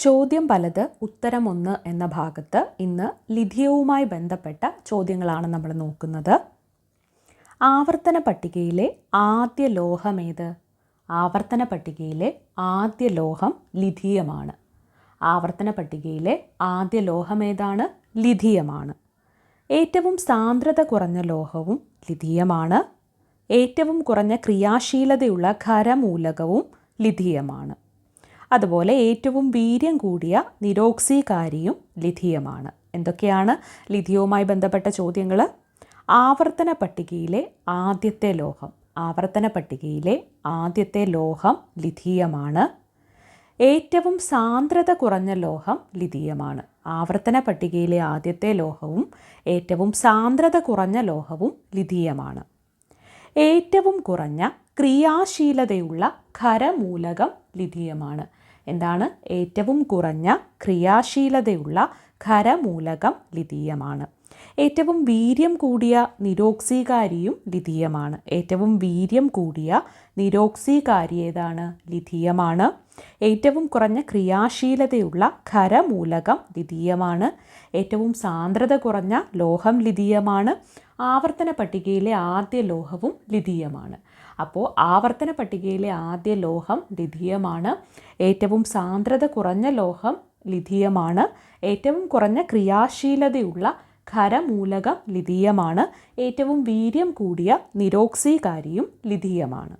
ചോദ്യം പലത് ഉത്തരം ഒന്ന് എന്ന ഭാഗത്ത് ഇന്ന് ലിഥിയവുമായി ബന്ധപ്പെട്ട ചോദ്യങ്ങളാണ് നമ്മൾ നോക്കുന്നത്. ആവർത്തന പട്ടികയിലെ ആദ്യ ലോഹമേത് ആവർത്തന പട്ടികയിലെ ആദ്യ ലോഹം ലിഥിയമാണ്. ആവർത്തന പട്ടികയിലെ ആദ്യ ലോഹമേതാണ് ലിഥിയമാണ്. ഏറ്റവും സാന്ദ്രത കുറഞ്ഞ ലോഹവും ലിഥിയമാണ്. ഏറ്റവും കുറഞ്ഞ ക്രിയാശീലതയുള്ള ഖരമൂലകവും ലിഥിയമാണ്. അതുപോലെ ഏറ്റവും വീര്യം കൂടിയ നിരോക്സികാരിയും ലിഥിയമാണ്. എന്തൊക്കെയാണ് ലിഥിയവുമായി ബന്ധപ്പെട്ട ചോദ്യങ്ങൾ ആവർത്തന പട്ടികയിലെ ആദ്യത്തെ ലോഹം ആവർത്തന പട്ടികയിലെ ആദ്യത്തെ ലോഹം ലിഥിയമാണ്. ഏറ്റവും സാന്ദ്രത കുറഞ്ഞ ലോഹം ലിഥിയമാണ്. ആവർത്തന പട്ടികയിലെ ആദ്യത്തെ ലോഹവും ഏറ്റവും സാന്ദ്രത കുറഞ്ഞ ലോഹവും ലിഥിയമാണ്. ഏറ്റവും കുറഞ്ഞ ക്രിയാശീലതയുള്ള ഖരമൂലകം ലിഥിയമാണ്. എന്താണ്? ഏറ്റവും കുറഞ്ഞ ക്രിയാശീലതയുള്ള ഖരമൂലകം ലിതീയമാണ്. ഏറ്റവും വീര്യം കൂടിയ നിരോക്സീകാരിയും ലിതീയമാണ്. ഏറ്റവും വീര്യം കൂടിയ നിരോക്സീകാരി ഏതാണ്? ലിതീയമാണ്. ഏറ്റവും കുറഞ്ഞ ക്രിയാശീലതയുള്ള ഖരമൂലകം ലിതീയമാണ്. ഏറ്റവും സാന്ദ്രത കുറഞ്ഞ ലോഹം ലിഥിയമാണ് ആവർത്തന പട്ടികയിലെ ആദ്യ ലോഹവും ലിതീയമാണ് അപ്പോൾ ആവർത്തന പട്ടികയിലെ ആദ്യ ലോഹം ലിതീയമാണ് ഏറ്റവും സാന്ദ്രത കുറഞ്ഞ ലോഹം ലിതീയമാണ് ഏറ്റവും കുറഞ്ഞ ക്രിയാശീലതയുള്ള ഖരമൂലകം ലിതീയമാണ് ഏറ്റവും വീര്യം കൂടിയ നിരോക്സീകാരിയും ലിഥിയമാണ്.